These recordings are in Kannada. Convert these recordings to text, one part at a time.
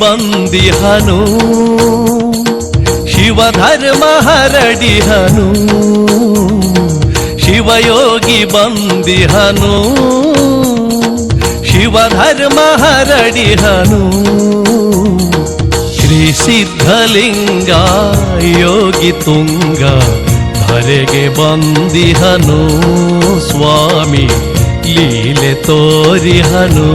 ಬಂದಿಹನು ಶಿವಧರ್ಮ ಹರಡಿಹನು ಶಿವಯೋಗಿ ಬಂದಿಹನು ಶಿವಧರ್ಮ ಹರಡಿಹನು ಶ್ರೀ ಸಿದ್ಧಲಿಂಗ ಯೋಗಿ ತುಂಗ ಧರೆಗೆ ಬಂದಿಹನು ಸ್ವಾಮಿ ಲೀಲೆ ತೋರಿಹನು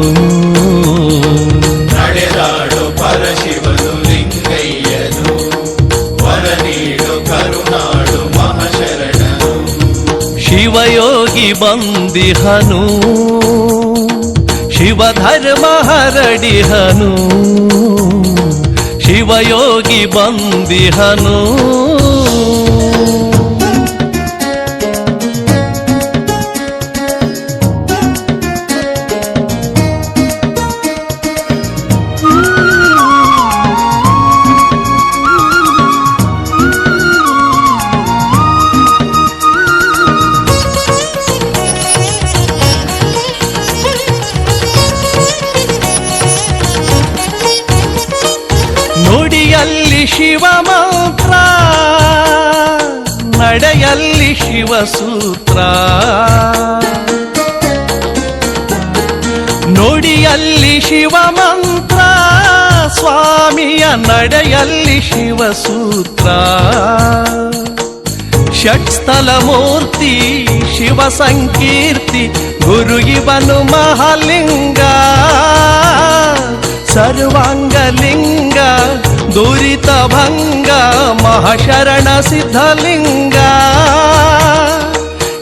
ಪರಶಿವನು ಲಿಂಗಯ್ಯನು. ವರ ನೀಡು ಹರಡಿ ಮಹಾಶರಣನು. ಶಿವಯೋಗಿ ಬಂದಿಹನು ಶಿವಧರ್ಮ ಮಂತ್ರ ನಡೆಯಲ್ಲಿ ಶಿವಸೂತ್ರ. ನೋಡಿಯಲ್ಲಿ ಶಿವ ಮಂತ್ರ ಸ್ವಾಮಿಯ ನಡೆಯಲ್ಲಿ ಶಿವಸೂತ್ರ. ಷಟ್ಸ್ಥಲ ಮೂರ್ತಿ ಶಿವ ಸಂಕೀರ್ತಿ ಗುರು ಇವನು ಮಹಾಲಿಂಗ. ಸರ್ವಾಂಗಲಿಂಗ, ದುರಿತ ಭಂಗ. ಮಹಾಶರಣ ಸಿದ್ಧಲಿಂಗ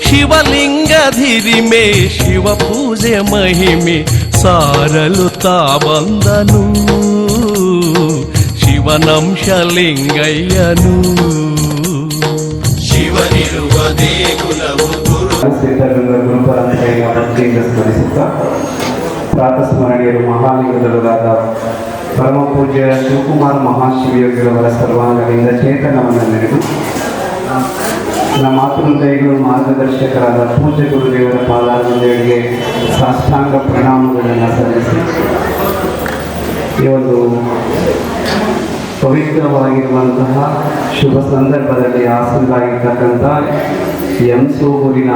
ಶಿವಲಿಂಗ ಧಿರಿಮೆ ಶಿವ ಪೂಜೆ ಮಹಿಮೆ ಸಾರಲು ತಾ ಬಂದನು ಶಿವನಂಶಲಿಂಗಯ್ಯನು ಶಿವನಿರುವ ದೇಗುಲವು ಗುರು ಸಿದ್ಧಗಂಗಾ ಗುರುಪರಂಪರೆಯ ಭಕ್ತಿಯಿಂದ ಸ್ಮರಿಸುತ್ತಾ ಪ್ರಾತಃ ಸ್ಮರಣೀಯರು ಮಹಾಲಿಂಗದವರಾದ ಪರಮ ಪೂಜ್ಯ ಶಿವಕುಮಾರ್ ಮಹಾಶಿವಯೋಗಿಗಳವರ ಸರ್ವಾಂಗದಿಂದ ಚೇತನವನ್ನು ನೆನೆದು ನಮ್ಮ ಮಾತೃದೈಗಳು ಮಾರ್ಗದರ್ಶಕರಾದ ಪೂಜ್ಯ ಗುರುದೇವರ ಪಾದಾರಗಳಿಗೆ ಸಾಷ್ಟಾಂಗ ಪ್ರಣಾಮಗಳನ್ನು ಸಲ್ಲಿಸಿ, ಈ ಒಂದು ಪವಿತ್ರವಾಗಿರುವಂತಹ ಶುಭ ಸಂದರ್ಭದಲ್ಲಿ ಆಸೀನರಾಗಿರ್ತಕ್ಕಂಥ ಎಂ ಸೂಗೂರಿನ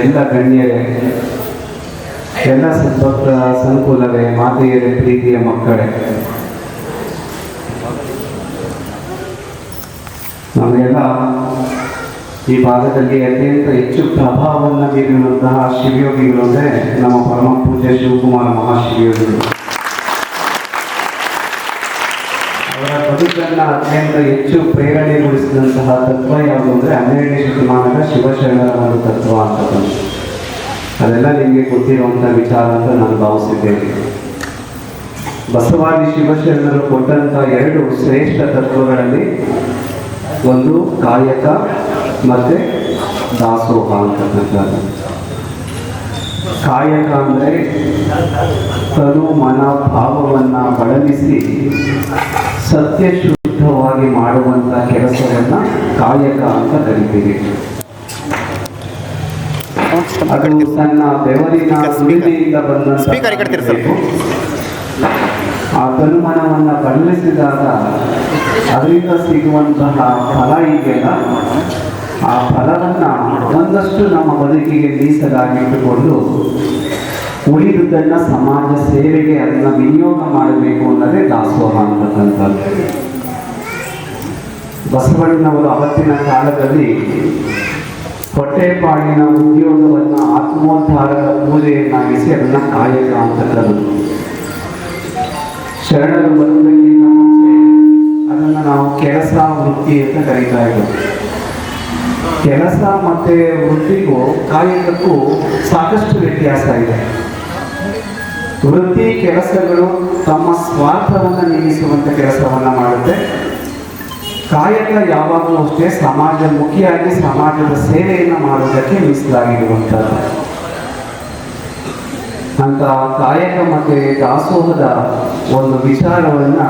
ಎಲ್ಲ ಗಣ್ಯರೇ, ಎಲ್ಲ ಸಂಪತ್ತ ಸಂಕುಲವೇ, ಮಾತೆಯರೇ, ಪ್ರೀತಿಯ ಮಕ್ಕಳೇ ನಮಗೆಲ್ಲ ಈ ಭಾಗದಲ್ಲಿ ಅತ್ಯಂತ ಹೆಚ್ಚು ಪ್ರಭಾವವನ್ನು ಬೀರಿರುವಂತಹ ಶಿವಯೋಗಿಗಳು ಅಂದರೆ ನಮ್ಮ ಪರಮ ಪೂಜ್ಯ ಶಿವಕುಮಾರ ಮಹಾಶಿವಯೋಗಿಗಳು. ಅವರ ಬದುಕನ್ನು ಅತ್ಯಂತ ಹೆಚ್ಚು ಪ್ರೇರಣೆಗೊಳಿಸಿದಂತಹ ತತ್ವ ಯಾವುದು ಅಂದರೆ ಹನ್ನೆರಡನೇ ಶತಮಾನದ ಶಿವಶರಣರ ಒಂದು ತತ್ವ ಅಂತಕ್ಕಂಥ ಅದೆಲ್ಲ ನಿಮಗೆ ಗೊತ್ತಿರುವಂಥ ವಿಚಾರ ಅಂತ ನಾನು ಭಾವಿಸಿದ್ದೇನೆ. ಬಸವಾದಿ ಶಿವಶರಣರು ಕೊಟ್ಟಂತಹ ಎರಡು ಶ್ರೇಷ್ಠ ತತ್ವಗಳಲ್ಲಿ ಒಂದು ಕಾಯಕ ಮತ್ತು ದಾಸೋಹ ಅಂತಕ್ಕಂಥದ್ದು ಕಾಯಕ ಅಂದರೆ ತನು ಮನ ಭಾವವನ್ನು ಬಳಲಿಸಿ ಸತ್ಯಶುದ್ಧವಾಗಿ ಮಾಡುವಂಥ ಕೆಲಸವನ್ನು ಕಾಯಕ ಅಂತ ಕರಿತೀವಿ ಅದು ತನ್ನ ಬೆವರಿನ ತಿರ್ಸು. ಬಂದಂತ ಆ ತನುಮನವನ್ನು ಬಳಲಿಸಿದಾಗ ಅದರಿಂದ ಸಿಗುವಂತಹ ಫಲ ಇದೆಯಲ್ಲ ಆ ಫಲವನ್ನು ಒಂದಷ್ಟು ನಮ್ಮ ಬದುಕಿಗೆ ಮೀಸಲಾಗಿಟ್ಟುಕೊಂಡು ಉಳಿದುದನ್ನು ಸಮಾಜ ಸೇವೆಗೆ ಅದನ್ನ ವಿನಿಯೋಗ ಮಾಡಬೇಕು ಅನ್ನೋದೇ ದಾಸೋಹ ಅಂತಕ್ಕಂಥದ್ದು ಬಸವಣ್ಣನವರು ಅವತ್ತಿನ ಕಾಲದಲ್ಲಿ ಹೊಟ್ಟೆಪಾಡಿನ ಉದ್ಯೋಗವನ್ನು ಆತ್ಮೋದ್ಧಾರದ ಪೂಜೆಯನ್ನಾಗಿಸಿ ಅದನ್ನು ಕಾಯಕ ಅಂತ ಕರೆದು ಶರಣರು ಬಂದಲ್ಲಿ ಕೆಲಸ ವೃತ್ತಿ ಅಂತ ಕರೀತಾ ಕೆಲಸ ಮತ್ತೆ ವೃತ್ತಿಗೂ ಕಾಯಕಕ್ಕೂ ಸಾಕಷ್ಟು ವ್ಯತ್ಯಾಸ ಇದೆ. ವೃತ್ತಿ ಕೆಲಸಗಳು ತಮ್ಮ ಸ್ವಾರ್ಥವನ್ನು ನಿಲ್ಲಿಸುವಂಥ ಕೆಲಸವನ್ನು ಮಾಡುತ್ತೆ. ಕಾಯಕ ಯಾವಾಗಲೂ ಅಷ್ಟೇ ಸಮಾಜಮುಖಿಯಾಗಿ ಸಮಾಜದ ಸೇವೆಯನ್ನು ಮಾಡುವುದಕ್ಕೆ ಮೀಸಲಾಗಿರುವಂಥದ್ದು. ಅಂತ ಕಾಯಕ ಮತ್ತು ದಾಸೋಹದ ಒಂದು ವಿಚಾರವನ್ನು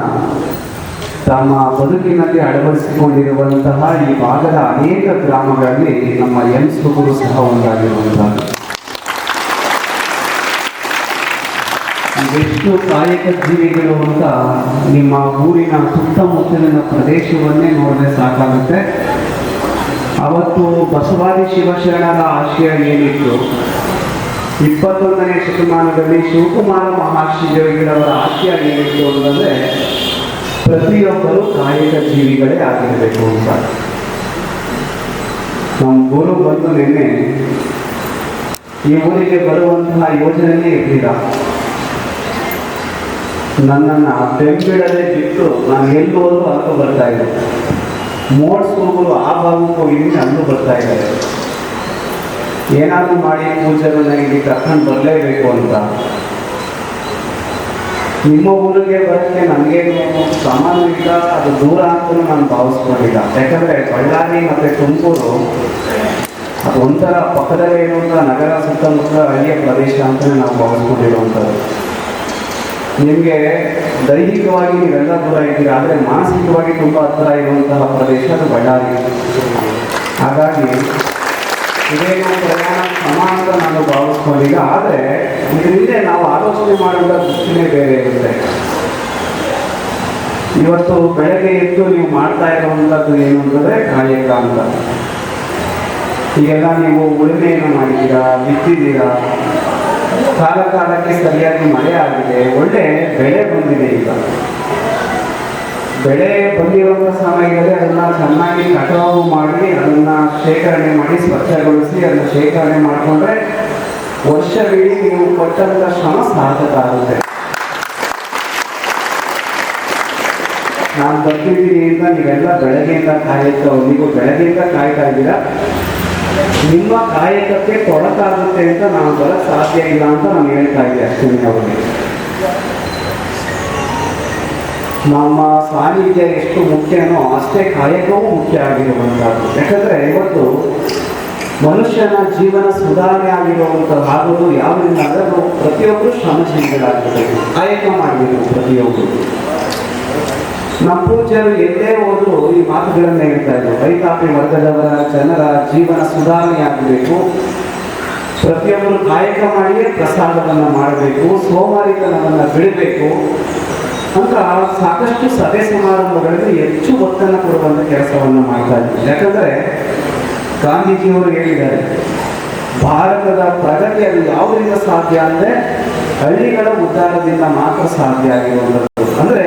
ತಮ್ಮ ಬದುಕಿನಲ್ಲಿ ಅಳವಡಿಸಿಕೊಂಡಿರುವಂತಹ ಈ ಭಾಗದ ಅನೇಕ ಗ್ರಾಮಗಳಲ್ಲಿ ನಮ್ಮ ಎಂ ಸುಗುರು ಸಹ ಒಂದಾಗಿರುವಂತಹ ಎಷ್ಟು ಕಾಯಕ ಜೀವಿಗಳು ಅಂತ ನಿಮ್ಮ ಊರಿನ ಸುತ್ತಮುತ್ತಲಿನ ಪ್ರದೇಶವನ್ನೇ ನೋಡಿದ್ರೆ ಸಾಕಾಗುತ್ತೆ. ಅವತ್ತು ಬಸವಾದಿ ಶಿವಶರಣರ ಆಶಯ ಏನಿತ್ತು? ಇಪ್ಪತ್ತೊಂದನೇ ಶತಮಾನದಲ್ಲಿ ಶಿವಕುಮಾರ ಮಹಾಶಿವಗಿರವರ ಆಶಯ ಏನಿತ್ತು ಅಂತಂದ್ರೆ ಪ್ರತಿಯೊಬ್ಬರು ಕಾಯಕ ಜೀವಿಗಳೇ ಆಗಿರಬೇಕು ಅಂತ. ನಮ್ಮ ಗುರು ಬಂದು ನಿನ್ನೆ ಈ ಊರಿಗೆ ಬರುವಂತಹ ಯೋಜನೆಯೇ ಇರಲಿಲ್ಲ. ನನ್ನನ್ನು ಬೆಂಬಿಡದೆ ಬಿಟ್ಟು ನಾನು ಎಲ್ಲಿ ಹೋದ್ರು ಅಲ್ಲೂ ಬರ್ತಾ ಇದ್ದೆ. ಮೋಡ್ಸ್ಕೊಂಡು ಆ ಭಾಗಕ್ಕೆ ಹೋಗಿದ್ದೀನಿ ಅಂದು ಬರ್ತಾ ಇದ್ದಾರೆ. ಏನಾದರೂ ಮಾಡಿ ಪೂಜೆಗಳನ್ನ ಇಲ್ಲಿ ಕರ್ಕೊಂಡು ಬರಲೇಬೇಕು ಅಂತ. ನಿಮ್ಮ ಊರಿಗೆ ಬರೋಕ್ಕೆ ನನಗೇನು ಸಾಮಾನ್ಯವಿಲ್ಲ ಅದು ದೂರ ಅಂತಲೂ ನಾನು ಭಾವಿಸ್ಕೊಂಡಿಲ್ಲ. ಯಾಕಂದರೆ ಬಳ್ಳಾರಿ ಮತ್ತು ತುಮಕೂರು, ಅದು ಒಂಥರ ಪಕ್ಕದಲ್ಲೇ ಇರುವಂಥ ನಗರ ಸುತ್ತಮುತ್ತ ಹಳ್ಳಿಯ ಪ್ರದೇಶ ಅಂತಲೇ ನಾವು ಭಾವಿಸ್ಕೊಂಡಿರುವಂಥದ್ದು. ನಿಮಗೆ ದೈಹಿಕವಾಗಿ ನೀವೆಲ್ಲ ದೂರ ಇದ್ದೀರಿ? ಆದರೆ ಮಾನಸಿಕವಾಗಿ ತುಂಬ ಹತ್ತಿರ ಇರುವಂತಹ ಪ್ರದೇಶ ಅದು ಬಳ್ಳಾರಿ. ಹಾಗಾಗಿ ಇದೇನು ಪ್ರಯಾಣ ಅಂತ ನಾನು ಭಾವಿಸ್ಕೊಂಡಿಲ್ಲ. ಆದರೆ ಇದರಿಂದ ನಾವು ಆಲೋಚನೆ ಮಾಡುವಂಥ ದೃಷ್ಟಿನೇ ಬೇರೆ ಇರುತ್ತೆ. ಇವತ್ತು ಬೆಳಗ್ಗೆ ಎದ್ದು ನೀವು ಮಾಡ್ತಾ ಇರುವಂಥದ್ದು ಏನು ಅಂತಂದರೆ ಕಾಯಕ ಅಂತ. ಈಗೆಲ್ಲ ನೀವು ಉಳುಮೆಯನ್ನು ಮಾಡಿದ್ದೀರಾ, ಬಿತ್ತಿದ್ದೀರಾ? ಕಾಲ ಕಾಲಕ್ಕೆ ಸರಿಯಾಗಿ ಮಳೆ ಆಗಿದೆ, ಒಳ್ಳೆ ಬೆಳೆ ಬಂದಿದೆ ಈಗ. ಬೆಳೆ ಬಂದಿರುವಂಥ ಸಮಯದಲ್ಲಿ ಅದನ್ನ ಚೆನ್ನಾಗಿ ಕಟಾವು ಮಾಡಿ, ಅದನ್ನ ಶೇಖರಣೆ ಮಾಡಿ, ಸ್ವಚ್ಛಗೊಳಿಸಿ, ಅದನ್ನ ಶೇಖರಣೆ ಮಾಡಿಕೊಂಡ್ರೆ ವರ್ಷವಿಡೀ ನೀವು ಕೊಟ್ಟಂಥ ಶ್ರಮ ಸಾರ್ಥಕ ಆಗುತ್ತೆ ನಾನು ಬರ್ತಿದ್ದೀನಿ ಅಂತ ನೀವೆಲ್ಲ ಬೆಳಗ್ಗೆಯಿಂದ ಕಾಯುತ್ತ ನೀವು ಬೆಳಗ್ಗೆಯಿಂದ ಕಾಯ್ತಾ ಇದ್ದೀರಾ? ನಿಮ್ಮ ಕಾಯಕಕ್ಕೆ ತೊಡಕಾಗುತ್ತೆ ಅಂತ ನಾನು ಬರಕ್ ಸಾಧ್ಯ ಇಲ್ಲ ಅಂತ ನಾನು ಹೇಳ್ತಾ ಇದ್ದೆ ಅಷ್ಟೇ ಅವರಿಗೆ. ನಮ್ಮ ಸಾನ್ನಿಧ್ಯ ಎಷ್ಟು ಮುಖ್ಯನೋ ಅಷ್ಟೇ ಕಾಯಕವೂ ಮುಖ್ಯ ಆಗಿರುವಂಥದ್ದು. ಯಾಕಂದರೆ ಇವತ್ತು ಮನುಷ್ಯನ ಜೀವನ ಸುಧಾರಣೆ ಆಗಿರುವಂಥದ್ದು ಆಗೋದು ಯಾವುದರಿಂದ ಅದನ್ನು ಪ್ರತಿಯೊಬ್ಬರು ಶ್ರಮಜೀವಿಗಳಾಗಿರಬೇಕು. ಕಾಯಕ ಮಾಡಬೇಕು ಪ್ರತಿಯೊಬ್ಬರು. ನಮ್ಮ ಪೂಜ್ಯರು ಎಲ್ಲೇ ಹೋದ್ರು ಈ ಮಾತುಗಳನ್ನ ಹೇಳ್ತಾ ಇದ್ರು. ರೈತಾಪಿ ವರ್ಗದವರ ಜನರ ಜೀವನ ಸುಧಾರಣೆ ಆಗಬೇಕು. ಪ್ರತಿಯೊಬ್ಬರು ಕಾಯಕ ಮಾಡಿಯೇ ಪ್ರಸಾದವನ್ನು ಮಾಡಬೇಕು. ಸೋಮಾರಿತನವನ್ನು ಬಿಡಬೇಕು. ಅಂತ ಸಾಕಷ್ಟು ಸಭೆ ಸಮಾರಂಭಗಳಲ್ಲಿ ಹೆಚ್ಚು ಒತ್ತನ್ನು ಕೊಡುವಂಥ ಕೆಲಸವನ್ನು ಮಾಡ್ತಾ ಇದ್ದೀವಿ ಯಾಕಂದ್ರೆ ಗಾಂಧೀಜಿಯವರು ಹೇಳಿದ್ದಾರೆ, ಭಾರತದ ಪ್ರಗತಿ ಅದು ಯಾವುದರಿಂದ ಸಾಧ್ಯ ಅಂದ್ರೆ ಹಳ್ಳಿಗಳ ಉದ್ಧಾರದಿಂದ ಮಾತ್ರ ಸಾಧ್ಯ ಆಗಿರುವಂಥದ್ದು. ಅಂದ್ರೆ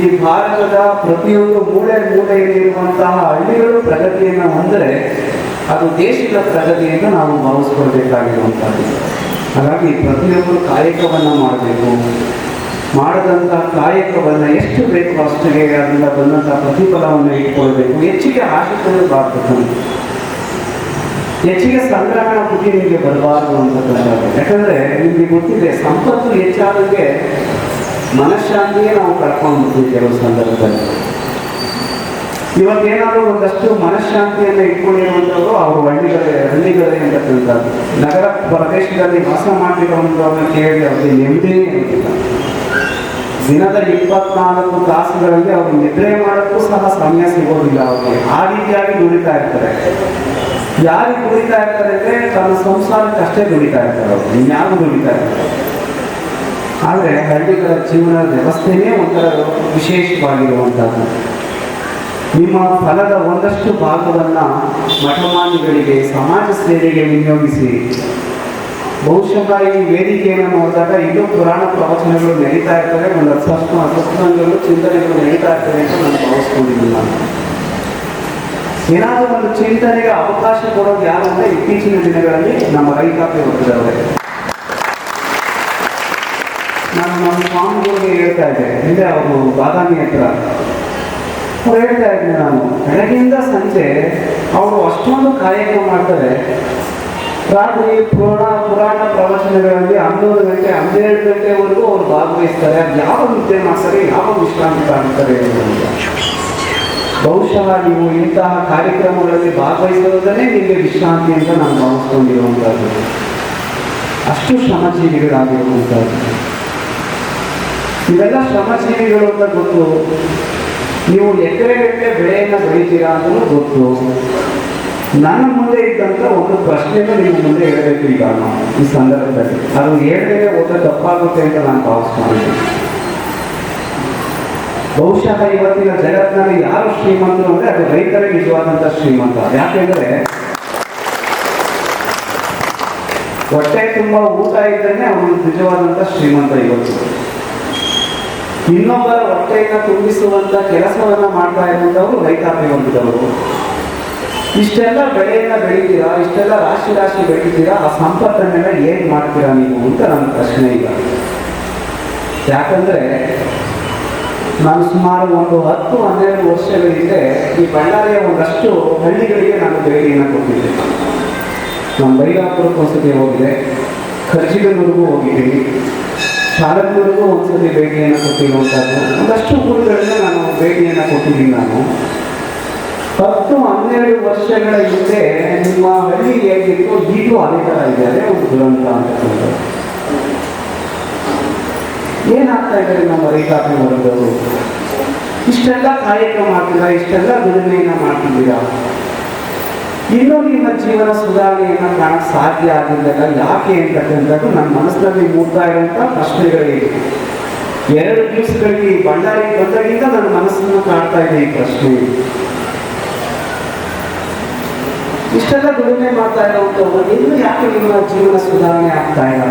ಈ ಭಾರತದ ಪ್ರತಿಯೊಂದು ಮೂಲೆ ಮೂಲೆಯಲ್ಲಿರುವಂತಹ ಹಳ್ಳಿಗಳು ಪ್ರಗತಿಯನ್ನು ಹೊಂದರೆ ಅದು ದೇಶದ ಪ್ರಗತಿಯನ್ನು ನಾವು ಭಾವಿಸ್ಕೊಳ್ಬೇಕಾಗಿರುವಂಥದ್ದು. ಹಾಗಾಗಿ ಪ್ರತಿಯೊಬ್ಬರು ಕಾಯಕವನ್ನು ಮಾಡಬೇಕು. ಮಾಡದಂಥ ಕಾಯಕವನ್ನು ಎಷ್ಟು ಬೇಕು ಅಷ್ಟಿಗೆ ಅದರಿಂದ ಬಂದಂಥ ಪ್ರತಿಫಲವನ್ನು ಇಟ್ಕೊಳ್ಬೇಕು. ಹೆಚ್ಚಿಗೆ ಆಶಿಕೊಳ್ಳಬಾರ್ದು ಹೆಚ್ಚಿಗೆ ಸಂಗ್ರಹಣ ಬುದ್ಧಿ ನಿಮಗೆ ಬರಬಾರದು ಅಂತಕ್ಕಂಥದ್ದು ಯಾಕಂದ್ರೆ ನಿಮಗೆ ಗೊತ್ತಿದೆ, ಸಂಪತ್ತು ಹೆಚ್ಚಾದಂಗೆ ಮನಃಶಾಂತಿಯೇ ನಾವು ಕಳ್ಕೊಂಡ್ಬಿಡ್ತೀವಿ ಕೆಲವು ಸಂದರ್ಭದಲ್ಲಿ. ಇವತ್ತೇನಾದರೂ ಒಂದಷ್ಟು ಮನಃಶಾಂತಿಯನ್ನು ಇಟ್ಕೊಂಡಿರುವಂಥವ್ರು ಅವರು ಹಳ್ಳಿಗಳೇ ಹಳ್ಳಿಗಳೇ ಅಂತಕ್ಕಂಥದ್ದು ನಗರ ಪ್ರದೇಶದಲ್ಲಿ ವಾಸ ಮಾಡಿರುವಂಥವ್ರನ್ನ ಕೇಳಿ ಅವರಿಗೆ ನೆಮ್ಮದಿನೇ ಇರುತ್ತಿಲ್ಲ ದಿನದ ಇಪ್ಪತ್ನಾಲ್ಕು ತಾಸುಗಳಲ್ಲಿ ಅವರು ನಿದ್ರೆ ಮಾಡೋಕ್ಕೂ ಸಹ ಸಮಯ ಸಿಗೋದಿಲ್ಲ ಅವರಿಗೆ. ಆ ರೀತಿಯಾಗಿ ದುಡಿತಾ ಇರ್ತಾರೆ. ಯಾರಿಗೆ ದುಡಿತಾ ಇರ್ತಾರೆ ಅಂದ್ರೆ ತನ್ನ ಸಂಸಾರಕ್ಕಷ್ಟೇ ದುಡಿತಾ ಇರ್ತಾರೆ ಅವರು. ಇನ್ಯಾರು ದುಡಿತಾ ಇರ್ತಾರೆ. ಆದರೆ ಹಳ್ಳಿಗಳ ಜೀವನ ವ್ಯವಸ್ಥೆನೇ ಒಂಥರ ವಿಶೇಷವಾಗಿರುವಂಥದ್ದು. ನಿಮ್ಮ ಫಲದ ಒಂದಷ್ಟು ಭಾಗವನ್ನ ಮಠಮಾನಿಗಳಿಗೆ ಸಮಾಜ ಸೇವೆಗೆ ವಿನಿಯೋಗಿಸಿ. ಬಹುಶಃ ಈ ವೇದಿಕೆಯನ್ನು ನೋಡಿದಾಗ ಇನ್ನೂ ಪುರಾಣ ಪ್ರವಚನಗಳು ನಡೀತಾ ಇರ್ತವೆ. ಒಂದು ಅಸ್ವಸ್ಥ ಅಸ್ವಸ್ಥಗಳು ಚಿಂತನೆಗಳು ನಡೀತಾ ಇರ್ತವೆ ಅಂತ ನಾನು ಭಾವಿಸ್ಕೊಂಡಿದ್ದೀನಿ ನಾನು. ಏನಾದರೂ ಒಂದು ಚಿಂತನೆಗೆ ಅವಕಾಶ ಕೊಡೋದು ಯಾರು ಇತ್ತೀಚಿನ ದಿನಗಳಲ್ಲಿ ನಮ್ಮ ರೈತಾಪಿ ಹೋಗ್ತಿದ್ದಾರೆ ನಾನು ನಮ್ಮ ಸ್ವಾಮಿಗಳಿಗೆ ಹೇಳ್ತಾ ಇದ್ದೆ. ಹಿಂದೆ ಅವರು ಬಾದಾಮಿ ಹತ್ರ. ಅವ್ರು ಹೇಳ್ತಾ ಇದ್ದೆ ನಾನು. ಬೆಳಗ್ಗೆಯಿಂದ ಸಂಜೆ ಅವರು ಅಷ್ಟೊಂದು ಕಾರ್ಯಕ್ರಮ ಮಾಡ್ತಾರೆ. ರಾತ್ರಿ ಪುರಾಣ ಪುರಾಣ ಪ್ರವಚನಗಳಲ್ಲಿ ಹನ್ನೊಂದು ಗಂಟೆ, ಹನ್ನೆರಡು ಗಂಟೆವರೆಗೂ ಅವ್ರು ಭಾಗವಹಿಸ್ತಾರೆ. ಅದು ಯಾವ ನಿದ್ದೆ ಮಾಡ್ತಾರೆ ಯಾವ ವಿಶ್ರಾಂತಿ ಕಾಣ್ತಾರೆ ಬಹುಶಃ ನೀವು ಇಂತಹ ಕಾರ್ಯಕ್ರಮಗಳಲ್ಲಿ ಭಾಗವಹಿಸೋದನ್ನೇ ನಿಮಗೆ ವಿಶ್ರಾಂತಿ ಅಂತ ನಾನು ಭಾವಿಸ್ಕೊಂಡಿರುವಂಥದ್ದು. ಅಷ್ಟು ಶ್ರಮಜೀವಿಗಳಾಗಿರುವಂಥದ್ದು. ಇವೆಲ್ಲ ಶ್ರಮಜೀವಿಗಳು ಅಂತ ಗೊತ್ತು. ನೀವು ಎಕರೆ ಗಂಟೆ ಬೆಳೆಯನ್ನು ಬೆಳಿತೀರಾ ಅಂತಲೂ ಗೊತ್ತು. ನನ್ನ ಮುಂದೆ ಇದ್ದಂತ ಒಂದು ಪ್ರಶ್ನೆನೂ ನಿಮ್ಮ ಮುಂದೆ ಹೇಳಬೇಕು ಈಗ ಈ ಸಂದರ್ಭದಲ್ಲಿ. ಅದು ಹೇಳಿದ್ರೆ ಒಂದು ತಪ್ಪಾಗುತ್ತೆ ಅಂತ ನಾನು ಭಾವಿಸ್ಕೊಂಡಿದ್ದೀನಿ. ಬಹುಶಃ ಇವತ್ತಿನ ಜಗತ್ತಿನಲ್ಲಿ ಯಾರು ಶ್ರೀಮಂತರು ಅಂದ್ರೆ ಅದು ರೈತರೇ ನಿಜವಾದಂತ ಶ್ರೀಮಂತ. ಯಾಕೆಂದ್ರೆ ಹೊಟ್ಟೆ ತುಂಬ ಊಟ ಇದ್ದರೆ ಅವನು ನಿಜವಾದಂತ ಶ್ರೀಮಂತ ಇವತ್ತು. ಇನ್ನೊಬ್ಬರ ಹೊಟ್ಟೆಯನ್ನು ತುಂಬಿಸುವಂಥ ಕೆಲಸವನ್ನ ಮಾಡ್ತಾ ಇರುವಂತವರು ರೈತಾಪಿ ವರ್ಗದವರು ಇಷ್ಟೆಲ್ಲ ಬೆಳೆಯನ್ನ ಬೆಳಿತೀರಾ, ಇಷ್ಟೆಲ್ಲ ರಾಶಿ ರಾಶಿ ಬೆಳಿತೀರಾ, ಆ ಸಂಪತ್ತನ್ನೆಲ್ಲ ಏನ್ ಮಾಡ್ತೀರಾ ನೀವು ಅಂತ ನನ್ನ ಪ್ರಶ್ನೆ ಈಗ. ಯಾಕಂದ್ರೆ ನಾನು ಸುಮಾರು ಒಂದು ಹತ್ತು, ಹನ್ನೆರಡು ವರ್ಷಗಳ ಹಿಂದೆ ಈ ಬಳ್ಳಾರಿಯ ಒಂದಷ್ಟು ಹಳ್ಳಿಗಳಿಗೆ ನಾನು ಭೇಟಿಯನ್ನು ಕೊಟ್ಟಿದ್ದೆ. ನಾನು ಬೈಲಾಪುರಕ್ಕೆ ಒಂದ್ಸತಿ ಹೋಗಿದೆ ಖರ್ಜಿಗನೂರಿಗೂ ಹೋಗಿದ್ದೀನಿ ಶಾಲದೂರಿಗೂ ಒಂದ್ಸತಿ ಭೇಟಿಯನ್ನು ಕೊಟ್ಟಿರುವಂಥದ್ದು ಒಂದಷ್ಟು ಊರುಗಳಿಗೆ ನಾನು ಭೇಟಿಯನ್ನು ಕೊಟ್ಟಿದ್ದೀನಿ ನಾನು. ಹತ್ತು ಹನ್ನೆರಡು ವರ್ಷಗಳ ಹಿಂದೆ ನಿಮ್ಮ ಹಳ್ಳಿ ಹೇಗಿತ್ತು ಈಗಲೂ ಅದೇ ಥರ ಇದೆ ಒಂದು ದುರಂತ ಅಂತಕ್ಕಂಥದ್ದು ಏನಾಗ್ತಾ ಇದ್ದಾರೆ ನಮ್ಮ ರೈತಾಪಿ ವರ್ಗದವರು ಇಷ್ಟೆಲ್ಲ ಕಾರ್ಯಕ್ರಮ ಮಾಡ್ತೀರಾ, ಇಷ್ಟೆಲ್ಲ ದುಡಿಮೆಯನ್ನ ಮಾಡ್ತಿದ್ದೀರಾ? ಇನ್ನೂ ನಿಮ್ಮ ಜೀವನ ಸುಧಾರಣೆಯನ್ನು ಕಾಣಕ್ಕೆ ಸಾಧ್ಯ ಆಗಿದ್ದಲ್ಲ ಯಾಕೆ ಅಂತಕ್ಕಂಥದ್ದು ನನ್ನ ಮನಸ್ಸಿನಲ್ಲಿ ಮೂಡ್ತಾ ಇರುವಂತಹ ಪ್ರಶ್ನೆಗಳಿವೆ ಎರಡು ದಿವಸಗಳಿಗೆ ಬಳ್ಳಾರಿ ಬಂದಾಗಿಂದ ನನ್ನ ಮನಸ್ಸನ್ನು ಕಾಡ್ತಾ ಇದೆ ಈ ಪ್ರಶ್ನೆ. ಇಷ್ಟೆಲ್ಲ ದುಡಿಮೆ ಮಾಡ್ತಾ ಇರುವಂಥವ್ರು ಇನ್ನು ಯಾಕೆ ನಿಮ್ಮ ಜೀವನ ಸುಧಾರಣೆ ಆಗ್ತಾ ಇಲ್ಲ?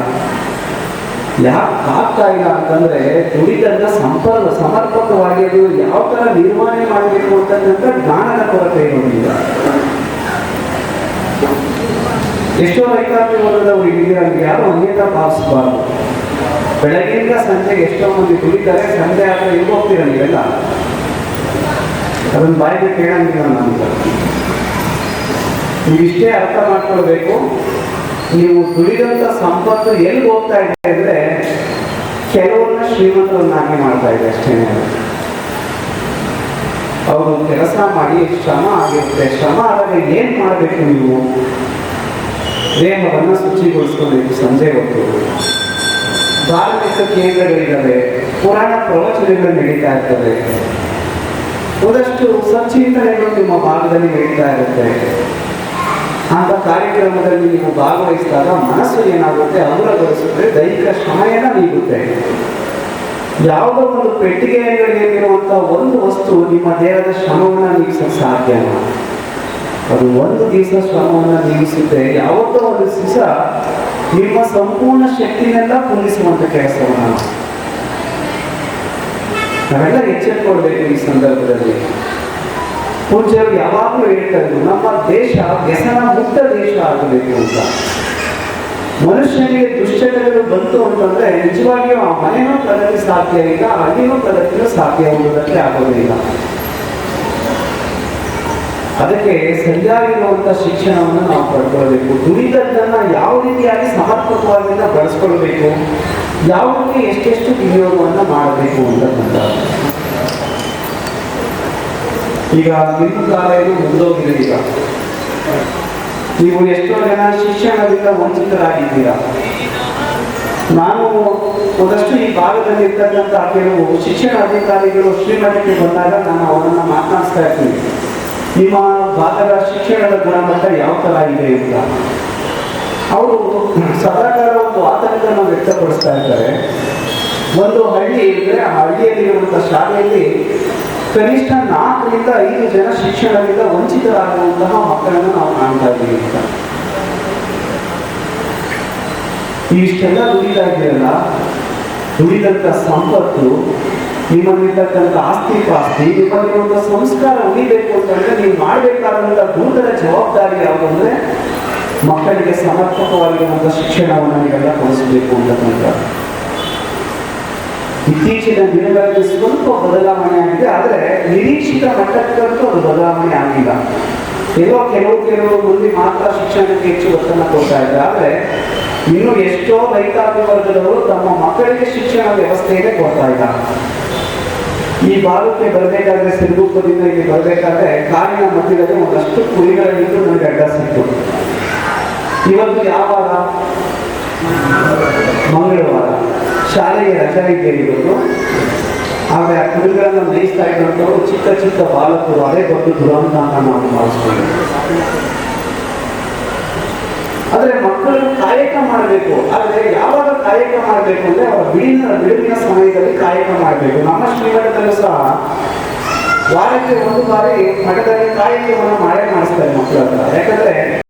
ಯಾಕೆ ಆಗ್ತಾ ಇಲ್ಲ ಅಂತಂದ್ರೆ ದುಡಿದನ್ನ ಸಂಪರ್ಕ ಸಮರ್ಪಕವಾಗಿ ಅದು ಯಾವ ತರ ನಿರ್ವಹಣೆ ಮಾಡಬೇಕು ಅಂತಕ್ಕಂಥ ಜ್ಞಾನದ ಕೊರತೆ ಇರೋದಿಲ್ಲ ಎಷ್ಟೋ ರೈತಾಪಿ ವರ್ಗದವರು ಇದ್ದೀರಾ ನೀವು ಯಾರು ಅನ್ಯತಾ ಭಾವಿಸಬಾರ್ದು. ಬೆಳಗ್ಗೆಯಿಂದ ಸಂಜೆ ಎಷ್ಟೋ ಮಂದಿ ದುಡಿತಾರೆ, ಸಂಜೆ ಆದ್ರೆ ಎಲ್ಲಿ ಹೋಗ್ತೀರ ನೀವೆಲ್ಲ? ಅದನ್ನ ಬಾಯಿಗೆ ಕೇಳಂಗಿಲ್ಲ ನಾನು ನೀವಿಷ್ಟೇ ಅರ್ಥ ಮಾಡ್ಕೊಳ್ಬೇಕು. ನೀವು ದುಡಿದಂತ ಸಂಪತ್ತು ಎಲ್ಲಿ ಹೋಗ್ತಾ ಇದೆ ಅಂದ್ರೆ ಕೆಲವನ್ನ ಶ್ರೀಮಂತರನ್ನಾಗಿ ಮಾಡ್ತಾ ಇದೆ ಅಷ್ಟೇ. ಅವರು ಕೆಲಸ ಮಾಡಿ ಶ್ರಮ ಆಗಿರುತ್ತೆ, ಶ್ರಮ ಆದರೆ ಏನು ಮಾಡಬೇಕು ನೀವು? ದೇಹವನ್ನು ಶುಚಿಗೊಳಿಸ್ಕೊಳ್ಬೇಕು ಸಂಜೆ ಹೊತ್ತು. ಧಾರ್ಮಿಕ ಕೇಂದ್ರಗಳಿದ್ದಾವೆ, ಪುರಾಣ ಪ್ರವಚನಗಳು ನಡೀತಾ ಇರ್ತವೆ. ಒಂದಷ್ಟು ಸಚ್ಚಿಂತನೆಗಳು ನಿಮ್ಮ ಭಾಗದಲ್ಲಿ ನಡೀತಾ ಇರುತ್ತೆ. ಅಂತ ಕಾರ್ಯಕ್ರಮದಲ್ಲಿ ನೀವು ಭಾಗವಹಿಸಿದಾಗ ಮನಸ್ಸು ಏನಾಗುತ್ತೆ? ಅಮೂಲಗೊಳಿಸುತ್ತೆ. ದೈಹಿಕ ಶ್ರಮೆಯನ್ನ ನೀಡುತ್ತೆ. ಯಾವುದೋ ಒಂದು ಪೆಟ್ಟಿಗೆಯಲ್ಲಿರುವಂತಹ ಒಂದು ವಸ್ತು ನಿಮ್ಮ ದೇಹದ ಶ್ರಮವನ್ನು ನೀಗಿಸಲು ಸಾಧ್ಯ ಅದು ಒಂದು ದಿವಸ ಶ್ರಮವನ್ನು ನೀಗಿಸುತ್ತೆ ಯಾವತ್ತೋ ಒಂದು ದಿವಸ ನಿಮ್ಮ ಸಂಪೂರ್ಣ ಶಕ್ತಿನೆಲ್ಲ ಕುಂದಿಸುವಂತ ಕೆಲಸವನ್ನ ನಾವೆಲ್ಲ ಎಚ್ಚೆತ್ಕೊಳ್ಬೇಕು ಈ ಸಂದರ್ಭದಲ್ಲಿ. ಪೂಜ್ಯರು ಯಾವಾಗಲೂ ಹೇಳ್ತಾ ಇದ್ರು, ನಮ್ಮ ದೇಶ ವ್ಯಸನ ಮುಕ್ತ ದೇಶ ಆಗಬೇಕು ಅಂತ. ಮನುಷ್ಯನಿಗೆ ದುಶ್ಚಟಗಳು ಬಂತು ಅಂತಂದ್ರೆ ನಿಜವಾಗಿಯೂ ಆ ಮನೆಯೂ ಪ್ರಗತಿ ಸಾಧ್ಯ ಇಲ್ಲ, ಅಲ್ಲಿಯೂ ಪ್ರಗತಿಯೂ ಸಾಧ್ಯ ಎಂಬುದಕ್ಕೆ ಆಗೋದಿಲ್ಲ ಅದಕ್ಕೆ ಸರಿಯಾಗಿರುವಂತ ಶಿಕ್ಷಣವನ್ನು ನಾವು ಪಡ್ಕೊಳ್ಬೇಕು. ದುಡಿದದ್ದನ್ನ ಯಾವ ರೀತಿಯಾಗಿ ಸಮರ್ಪಕವಾಗಿ ಬಳಸ್ಕೊಳ್ಬೇಕು ಯಾವುದಕ್ಕೆ ಎಷ್ಟೆಷ್ಟು ವಿನಿಯೋಗವನ್ನು ಮಾಡಬೇಕು ಅಂತಕ್ಕಂಥ ಈಗ ನಿಮ್ಮ ಕಾಲೇಜು ಮುಂದೋಗಿದೆ ಈಗ ನೀವು ಎಷ್ಟೋ ಜನ ಶಿಕ್ಷಣದಿಂದ ವಂಚಿತರಾಗಿದ್ದೀರಾ? ನಾನು ಒಂದಷ್ಟು ಈ ಭಾಗದಲ್ಲಿ ಇರ್ತಕ್ಕಂಥ ಕೆಲವು ಶಿಕ್ಷಣ ಅಧಿಕಾರಿಗಳು ಶ್ರೀಮಠಕ್ಕೆ ಬಂದಾಗ ನಾನು ಅವರನ್ನು ಮಾತನಾಡಿಸ್ತಾ ಇರ್ತೀನಿ. ನಿಮ್ಮ ಭಾಗದ ಶಿಕ್ಷಣದ ಗುಣಮಟ್ಟ ಯಾವ ಥರ ಇದೆ ಅಂತ. ಅವರು ಸದಾಕಾಲ ಒಂದು ಆತಂಕವನ್ನು ವ್ಯಕ್ತಪಡಿಸ್ತಾ ಇದ್ದಾರೆ. ಒಂದು ಹಳ್ಳಿ ಇದ್ರೆ ಆ ಹಳ್ಳಿಯಲ್ಲಿರುವಂಥ ಶಾಲೆಯಲ್ಲಿ ಕನಿಷ್ಠ ನಾಲ್ಕರಿಂದ ಐದು ಜನ ಶಿಕ್ಷಣದಿಂದ ವಂಚಿತರಾಗುವಂತಹ ಮಕ್ಕಳನ್ನು ನಾವು ಕಾಣ್ತಾ ಇದ್ದೀವಿ ಅಂತ. ಇಷ್ಟೆಲ್ಲ ದುಡಿತಾ ಇದೆಯಲ್ಲ ದುಡಿದಂತ ಸಂಪತ್ತು, ನಿಮ್ಮಲ್ಲಿರ್ತಕ್ಕಂಥ ಆಸ್ತಿ ಪಾಸ್ತಿ ನಿಮ್ಮಲ್ಲಿರುವಂಥ ಸಂಸ್ಕಾರ ಉಳಿಬೇಕು ಅಂತಂದ್ರೆ ನೀವು ಮಾಡಬೇಕಾದಂಥ ಗುರುತರ ಜವಾಬ್ದಾರಿ ಯಾವುದು ಅಂದ್ರೆ ಮಕ್ಕಳಿಗೆ ಸಮರ್ಪಕವಾಗಿರುವಂಥ ಶಿಕ್ಷಣವನ್ನು ನೀವೆಲ್ಲ ಕೊಡಿಸಬೇಕು ಅಂತಕ್ಕಂಥ ಇತ್ತೀಚಿನ ದಿನಗಳಲ್ಲಿ ಸ್ವಲ್ಪ ಬದಲಾವಣೆ ಆಗಿದೆ, ಆದರೆ ನಿರೀಕ್ಷಿತ ಮಟ್ಟಕ್ಕಂತೂ ಅದು ಬದಲಾವಣೆ ಆಗಿಲ್ಲ. ಎಲ್ಲೋ ಕೆಲವು ಕೆಲವು ಮಂದಿ ಮಾತ್ರ ಶಿಕ್ಷಣಕ್ಕೆ ಹೆಚ್ಚು ಒತ್ತನ್ನು ಕೊಡ್ತಾ ಇದ್ದಾರೆ. ಆದರೆ ಇನ್ನು ಎಷ್ಟೋ ರೈತಾಪಿ ವರ್ಗದವರು ತಮ್ಮ ಮಕ್ಕಳಿಗೆ ಶಿಕ್ಷಣ ವ್ಯವಸ್ಥೆಯನ್ನೇ ಕೊಡ್ತಾ ಇಲ್ಲ ಈ ಭಾಗಕ್ಕೆ ಬರಬೇಕಾದ್ರೆ ಸಿರುಗುಪ್ಪದಿಂದ ಇಲ್ಲಿ ಬರಬೇಕಾದ್ರೆ ಕಾರಿನ ಮಧ್ಯದಲ್ಲಿ ಒಂದಷ್ಟು ಕುರಿಗಳಿದ್ದು ನನಗೆ ಅಡ್ಡ ಸಿಕ್ತು ಇವತ್ತು ಯಾವಾಗ ವಾರ? ಮಂಗಳವಾರ. ಶಾಲೆಯ ರಚನೆಗೇರಿಕೊಂಡು ಆಮೇಲೆ ಆ ಕುರಿಗಳನ್ನು ಮೇಯಿಸ್ತಾ ಇದ್ದಂಥವ್ರು ಚಿಕ್ಕ ಚಿಕ್ಕ ಬಾಲಕರು, ಅದೇ ದುರಂತ ಅಂತ ನಾವು ಭಾವಿಸ್ತೀವಿ. ಆದರೆ ಮಕ್ಕಳು ಕಾಯಕ ಮಾಡಬೇಕು. ಆದರೆ ಯಾವಾಗ ಕಾಯಕ ಮಾಡಬೇಕು ಅಂದರೆ ಅವರ ಬಿಡಿನ ಬಿಡುವಿನ ಸಮಯದಲ್ಲಿ ಕಾಯಕ ಮಾಡಬೇಕು. ನಮ್ಮ ಶ್ರೀಮಠದಲ್ಲೂ ಸಹ ವಾರಕ್ಕೆ ಒಂದು ಬಾರಿ ಮಠದಲ್ಲಿ ಕಾಯಕವನ್ನು ಮಾಡೇ ಮಾಡಿಸ್ತಾರೆ ಮಕ್ಕಳ ಯಾಕಂದರೆ